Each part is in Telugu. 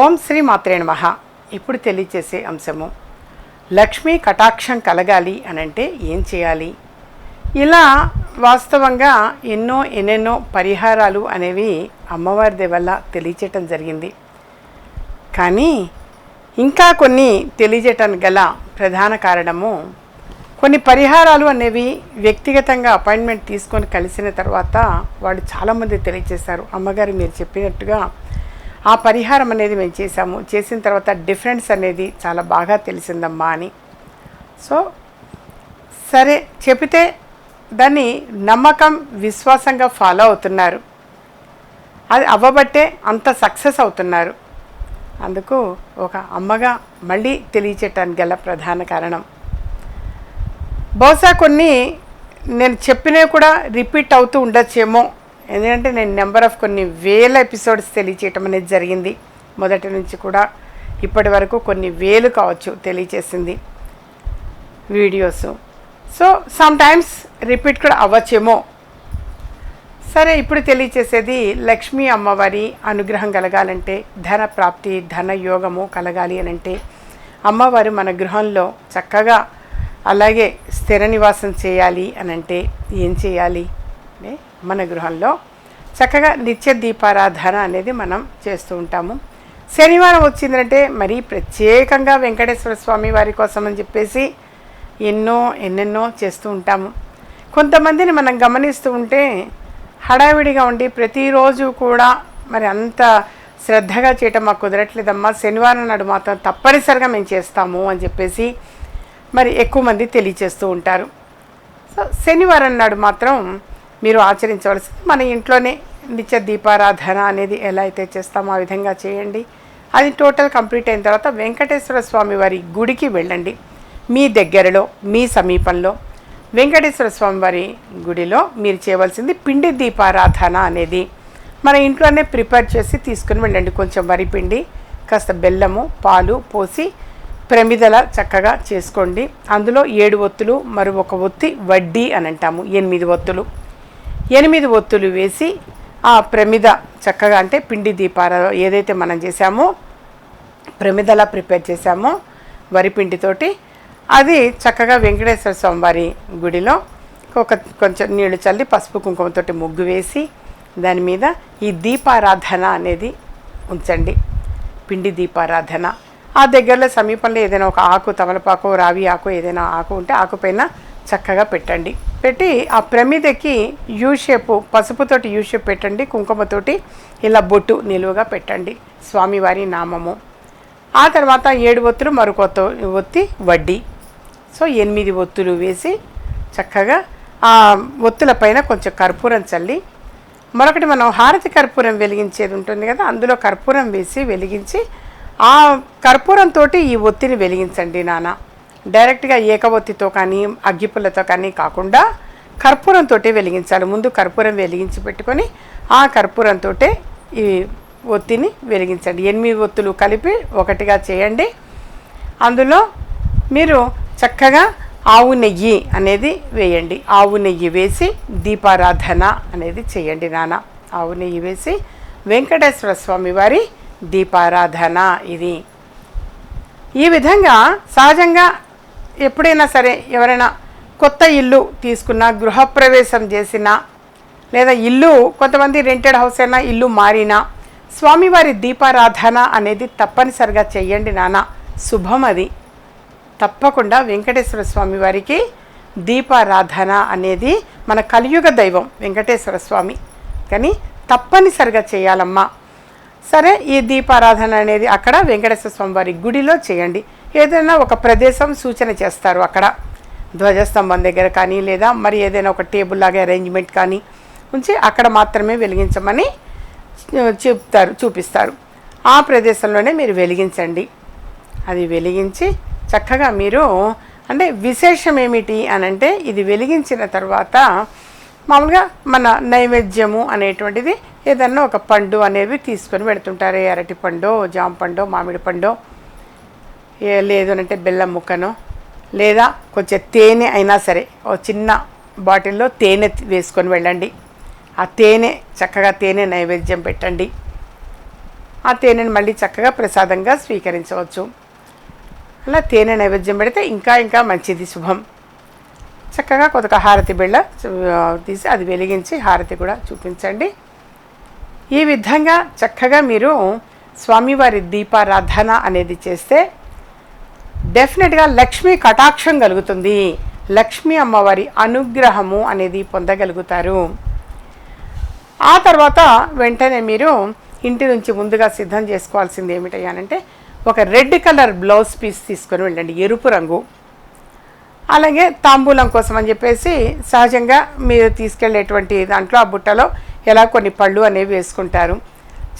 ఓం శ్రీ మాత్రే నమః. ఇప్పుడు తెలియచేసే అంశము లక్ష్మీ కటాక్షం కలగాలి అనంటే ఏం చేయాలి? ఇలా వాస్తవంగా ఎన్నో ఎన్నెన్నో పరిహారాలు అనేవి అమ్మవారి వల్ల తెలియచేయటం జరిగింది. కానీ ఇంకా కొన్ని తెలియజేయటానికి గల ప్రధాన కారణము కొన్ని పరిహారాలు అనేవి వ్యక్తిగతంగా అపాయింట్మెంట్ తీసుకొని కలిసిన తర్వాత వాళ్ళు చాలామంది తెలియజేశారు అమ్మగారు మీరు చెప్పినట్టుగా ఆ పరిహారం అనేది మేము చేశాము. చేసిన తర్వాత డిఫరెన్స్ అనేది చాలా బాగా తెలిసిందమ్మా అని. సో సరే చెబితే దాన్ని నమ్మకం విశ్వాసంగా ఫాలో అవుతున్నారు. అది అవ్వబట్టే అంత సక్సెస్ అవుతున్నారు. అందుకు ఒక అమ్మగా మళ్ళీ తెలియచేయటానికి గల ప్రధాన కారణం. బహుశా కొన్ని నేను చెప్పినవి కూడా రిపీట్ అవుతూ ఉండొచ్చేమో ఎందుకంటే నేను నెంబర్ ఆఫ్ కొన్ని వేల ఎపిసోడ్స్ తెలియచేయటం అనేది జరిగింది. మొదటి నుంచి కూడా ఇప్పటి వరకు కొన్ని వేలు కావచ్చు తెలియచేసింది videos. So sometimes repeat కూడా అవ్వచ్చేమో. సరే ఇప్పుడు తెలియచేసేది లక్ష్మీ అమ్మవారి అనుగ్రహం కలగాలంటే ధన ప్రాప్తి ధన యోగము కలగాలి అని అంటే అమ్మవారు మన గృహంలో చక్కగా అలాగే స్థిర నివాసం చేయాలి అనంటే ఏం చేయాలి? ఉంటుంది మన గృహంలో. చక్కగా నిత్య దీపారాధన అనేది మనం చేస్తూ ఉంటాము. శనివారం వచ్చిందంటే మరీ ప్రత్యేకంగా వెంకటేశ్వర స్వామి వారి కోసం అని చెప్పేసి ఎన్నో ఎన్నెన్నో చేస్తూ ఉంటాము. కొంతమందిని మనం గమనిస్తూ ఉంటే హడావిడిగా ఉండి ప్రతిరోజు కూడా మరి అంత శ్రద్ధగా చేయటం మాకు కుదరట్లేదమ్మా. శనివారం నాడు మాత్రం తప్పనిసరిగా మేము చేస్తాము అని చెప్పేసి మరి ఎక్కువ మంది తెలియచేస్తూ ఉంటారు. సో శనివారం నాడు మాత్రం మీరు ఆచరించవలసింది మన ఇంట్లోనే నిత్య దీపారాధన అనేది ఎలా అయితే చేస్తామో ఆ విధంగా చేయండి. అది టోటల్ కంప్లీట్ అయిన తర్వాత వెంకటేశ్వర స్వామి వారి గుడికి వెళ్ళండి. మీ దగ్గరలో మీ సమీపంలో వెంకటేశ్వర స్వామి వారి గుడిలో మీరు చేయవలసింది పిండి దీపారాధన అనేది. మన ఇంట్లోనే ప్రిపేర్ చేసి తీసుకుని వెళ్ళండి. కొంచెం వరి పిండి కాస్త బెల్లము పాలు పోసి ప్రమిదల చక్కగా చేసుకోండి. అందులో ఏడు ఒత్తులు మరి ఒక ఒత్తి వడ్డీ అని అంటాము. ఎనిమిది ఒత్తులు. ఎనిమిది ఒత్తులు వేసి ఆ ప్రమిద చక్కగా అంటే పిండి దీపార ఏదైతే మనం చేసామో ప్రమిదలా ప్రిపేర్ చేసామో వరి పిండితోటి అది చక్కగా వెంకటేశ్వర స్వామివారి గుడిలో ఒక కొంచెం నీళ్ళు చల్లి పసుపు కుంకుమతోటి ముగ్గు వేసి దాని మీద ఈ దీపారాధన అనేది ఉంచండి. పిండి దీపారాధన. ఆ దగ్గరలో సమీపంలో ఏదైనా ఒక ఆకు తమలపాకు రావి ఆకు ఏదైనా ఆకు ఉంటే ఆకు పైన చక్కగా పెట్టండి. పెట్టి ఆ ప్రమిదకి యూ షేప్ పసుపుతోటి యూ షేప్ పెట్టండి కుంకుమతోటి ఇలా బొట్టు నిలువుగా పెట్టండి. స్వామివారి నామము. ఆ తర్వాత ఏడు ఒత్తులు మరొక ఒత్తి వడ్డీ. సో ఎనిమిది ఒత్తులు వేసి చక్కగా ఆ ఒత్తుల పైన కొంచెం కర్పూరం చల్లి మరొకటి మనం హారతి కర్పూరం వెలిగించేది ఉంటుంది కదా అందులో కర్పూరం వేసి వెలిగించి ఆ కర్పూరంతో ఈ ఒత్తిని వెలిగించండి నాన్న డైరెక్ట్గా ఏకబొత్తితో కానీ అగ్గిపుల్లతో కానీ కాకుండా కర్పూరంతో వెలిగించాలి. ముందు కర్పూరం వెలిగించి పెట్టుకొని ఆ కర్పూరంతో ఈ ఒత్తిని వెలిగించండి. ఎనిమిది ఒత్తులు కలిపి ఒకటిగా చేయండి. అందులో మీరు చక్కగా ఆవు నెయ్యి అనేది వేయండి. ఆవు నెయ్యి వేసి దీపారాధన అనేది చేయండి నాన్న. ఆవు నెయ్యి వేసి వెంకటేశ్వర స్వామి వారి దీపారాధన ఇది. ఈ విధంగా సహజంగా ఎప్పుడైనా సరే ఎవరైనా కొత్త ఇల్లు తీసుకున్నా గృహప్రవేశం చేసినా లేదా ఇల్లు కొంతమంది రెంటెడ్ హౌస్ అయినా ఇల్లు మారినా స్వామివారి దీపారాధన అనేది తప్పనిసరిగా చెయ్యండి నాన్న. శుభం అది. తప్పకుండా వెంకటేశ్వర స్వామి వారికి దీపారాధన అనేది మన కలియుగ దైవం వెంకటేశ్వర స్వామి. కానీ తప్పనిసరిగా చేయాలమ్మా సరే ఈ దీపారాధన అనేది అక్కడ వెంకటేశ్వర స్వామి వారి గుడిలో చేయండి ఏదైనా ఒక ప్రదేశం సూచన చేస్తారు అక్కడ. ధ్వజస్తంభం దగ్గర కానీ లేదా మరి ఏదైనా ఒక టేబుల్ లాగా అరేంజ్మెంట్ కానీ ఉంచి అక్కడ మాత్రమే వెలిగించమని చెప్తారు చూపిస్తారు. ఆ ప్రదేశంలోనే మీరు వెలిగించండి. అది వెలిగించి చక్కగా మీరు అంటే విశేషం ఏమిటి అని అంటే ఇది వెలిగించిన తర్వాత మామూలుగా మన నైవేద్యము అనేటువంటిది ఏదన్నా ఒక పండు అనేవి తీసుకొని పెడుతుంటారు. అరటి పండు జామ పండు మామిడి పండు లేదు అంటే బెల్లం ముక్కను లేదా కొంచెం తేనె అయినా సరే ఓ చిన్న బాటిల్లో తేనె వేసుకొని వెళ్ళండి. ఆ తేనె చక్కగా తేనె నైవేద్యం పెట్టండి. ఆ తేనెను మళ్ళీ చక్కగా ప్రసాదంగా స్వీకరించవచ్చు. అలా తేనె నైవేద్యం పెడితే ఇంకా ఇంకా మంచిది శుభం. చక్కగా కొద్దిగా హారతి బిళ్ళ తీసి అది వెలిగించి హారతి కూడా చూపించండి. ఈ విధంగా చక్కగా మీరు స్వామివారి దీపారాధన అనేది చేస్తే డెఫినెట్గా లక్ష్మీ కటాక్షం కలుగుతుంది. లక్ష్మీ అమ్మవారి అనుగ్రహము అనేది పొందగలుగుతారు. ఆ తర్వాత వెంటనే మీరు ఇంటి నుంచి ముందుగా సిద్ధం చేసుకోవాల్సింది ఏమిటయ్యానంటే ఒక రెడ్ కలర్ బ్లౌజ్ పీస్ తీసుకొని వెళ్ళండి ఎరుపు రంగు. అలాగే తాంబూలం కోసం అని చెప్పేసి సహజంగా మీరు తీసుకెళ్ళేటువంటి దాంట్లో ఆ బుట్టలో ఎలా కొన్ని పళ్ళు అనేవి వేసుకుంటారు.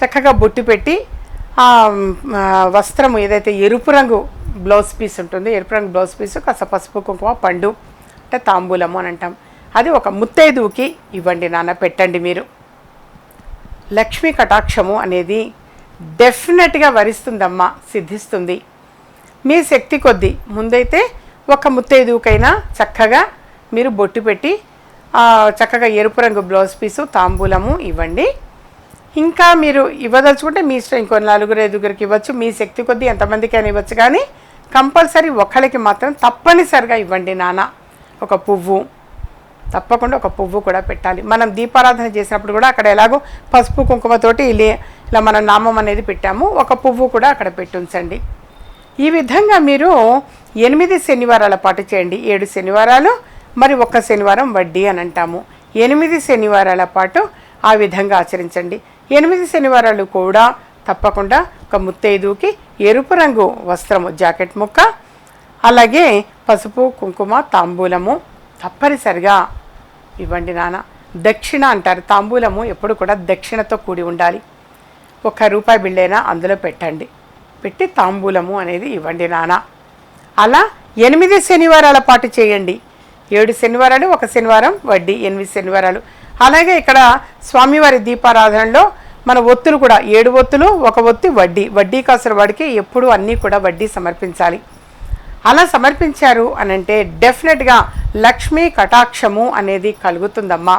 చక్కగా బొట్టు పెట్టి ఆ ఆ, వస్త్రము ఏదైతే ఎరుపు రంగు బ్లౌజ్ పీస్ ఉంటుంది ఎరుపు రంగు బ్లౌజ్ పీస్ కాస్త పసుపు కుంకుమ పండు అంటే తాంబూలము అని అంటాం. అది ఒక ముత్తైదువుకి ఇవ్వండి నాన్న పెట్టండి మీరు. లక్ష్మీ కటాక్షము అనేది డెఫినెట్గా వరిస్తుందమ్మా సిద్ధిస్తుంది. మీ శక్తి కొద్దీ ముందైతే ఒక ముత్తైదువుకైనా చక్కగా మీరు బొట్టు పెట్టి చక్కగా ఎరుపు రంగు బ్లౌజ్ పీసు తాంబూలము ఇవ్వండి. ఇంకా మీరు ఇవ్వదలుచుకుంటే మీ ఇష్టం ఇంకో నలుగురు ఐదుగురికి ఇవ్వచ్చు. మీ శక్తి కొద్దీ ఎంతమందికి అని ఇవ్వచ్చు. కానీ కంపల్సరీ ఒకళ్ళకి మాత్రం తప్పనిసరిగా ఇవ్వండి నాన్న ఒక పువ్వు. తప్పకుండా ఒక పువ్వు కూడా పెట్టాలి. మనం దీపారాధన చేసినప్పుడు కూడా అక్కడ ఎలాగో పసుపు కుంకుమతోటి ఇలా ఇలా మనం నామం అనేది పెట్టాము. ఒక పువ్వు కూడా అక్కడ పెట్టుంచండి ఈ విధంగా మీరు ఎనిమిది శనివారాల పాటు చేయండి. ఏడు శనివారాలు మరి ఒక్క శనివారం వడ్డీ అని అంటాము. ఎనిమిది శనివారాల పాటు ఆ విధంగా ఆచరించండి. ఎనిమిది శనివారాలు కూడా తప్పకుండా ఒక ముత్తైదుకి ఎరుపు రంగు వస్త్రము జాకెట్ ముక్క అలాగే పసుపు కుంకుమ తాంబూలము. తప్పనిసరిగా ఇవ్వండి నాన్న. దక్షిణ అంటారు. తాంబూలము ఎప్పుడు కూడా దక్షిణతో కూడి ఉండాలి. ఒక రూపాయి బిళ్ళైనా అందులో పెట్టండి. పెట్టి తాంబూలము అనేది ఇవ్వండి నాన్న. అలా ఎనిమిది శనివారాల పాటు చేయండి. ఏడు శనివారాలు ఒక శనివారం వడ్డీ ఎనిమిది శనివారాలు. అలాగే ఇక్కడ స్వామివారి దీపారాధనలో మన ఒత్తులు కూడా ఏడు ఒత్తులు ఒక ఒత్తి వడ్డీ. వడ్డీ కాసిన వాడికి ఎప్పుడు అన్నీ కూడా వడ్డీ సమర్పించాలి. అలా సమర్పించారు అని అంటే డెఫినెట్గా లక్ష్మీ కటాక్షము అనేది కలుగుతుందమ్మా.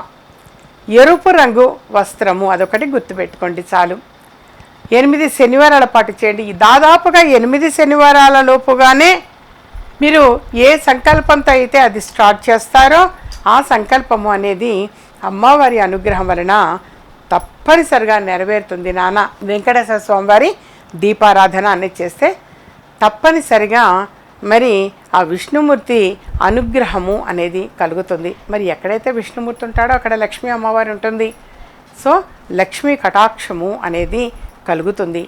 ఎరుపు రంగు వస్త్రము అదొకటి గుర్తుపెట్టుకోండి చాలు. ఎనిమిది శనివారాల పాటు చేయండి. దాదాపుగా ఎనిమిది శనివారాల లోపుగానే మీరు ఏ సంకల్పంతో అయితే అది స్టార్ట్ చేస్తారో ఆ సంకల్పము అనేది అమ్మవారి అనుగ్రహం వలన తప్పనిసరిగా నెరవేరుతుంది నాన్న. వెంకటేశ్వర స్వామివారి దీపారాధన అనేది చేస్తే తప్పనిసరిగా మరి ఆ విష్ణుమూర్తి అనుగ్రహము అనేది కలుగుతుంది. మరి ఎక్కడైతే విష్ణుమూర్తి ఉంటాడో అక్కడ లక్ష్మీ అమ్మవారి ఉంటుంది. సో లక్ష్మీ కటాక్షము అనేది కలుగుతుంది.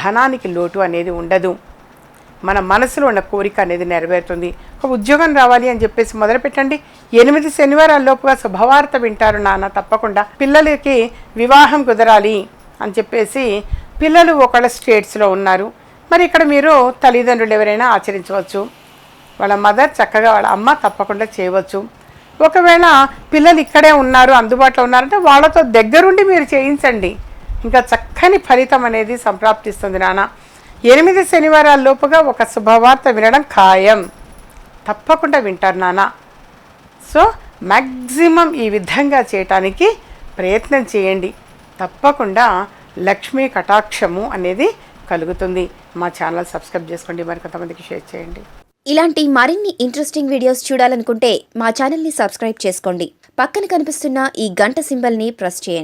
ధనానికి లోటు అనేది ఉండదు. మన మనసులో ఉన్న కోరిక అనేది నెరవేరుతుంది. ఒక ఉద్యోగం రావాలి అని చెప్పేసి మొదలుపెట్టండి. ఎనిమిది శనివారాల లోపుగా శుభవార్త వింటారు నాన్న తప్పకుండా. పిల్లలకి వివాహం కుదరాలి అని చెప్పేసి పిల్లలు ఒకళ్ళ స్టేట్స్లో ఉన్నారు. మరి ఇక్కడ మీరు తల్లిదండ్రులు ఎవరైనా ఆచరించవచ్చు. వాళ్ళ మదర్ చక్కగా వాళ్ళ అమ్మ తప్పకుండా చేయవచ్చు. ఒకవేళ పిల్లలు ఇక్కడే ఉన్నారు అందుబాటులో ఉన్నారంటే వాళ్ళతో దగ్గరుండి మీరు చేయించండి. ఇంకా చక్కని ఫలితం అనేది సంప్రాప్తిస్తుంది నాన్న. ఎనిమిది శనివారాల లోపుగా ఒక శుభవార్త వినడం ఖాయం. తప్పకుండా వింటారు నాన్న. సో మ్యాక్సిమం ఈ విధంగా చేయటానికి ప్రయత్నం చేయండి. తప్పకుండా లక్ష్మీ కటాక్షము అనేది కలుగుతుంది. మా ఛానల్ సబ్స్క్రైబ్ చేసుకోండి. మరికొంతమందికి షేర్ చేయండి. ఇలాంటి మరిన్ని ఇంట్రెస్టింగ్ వీడియోస్ చూడాలనుకుంటే మా ఛానల్ని సబ్స్క్రైబ్ చేసుకోండి. పక్కన కనిపిస్తున్న ఈ గంట సింబల్ని ప్రెస్ చేయండి.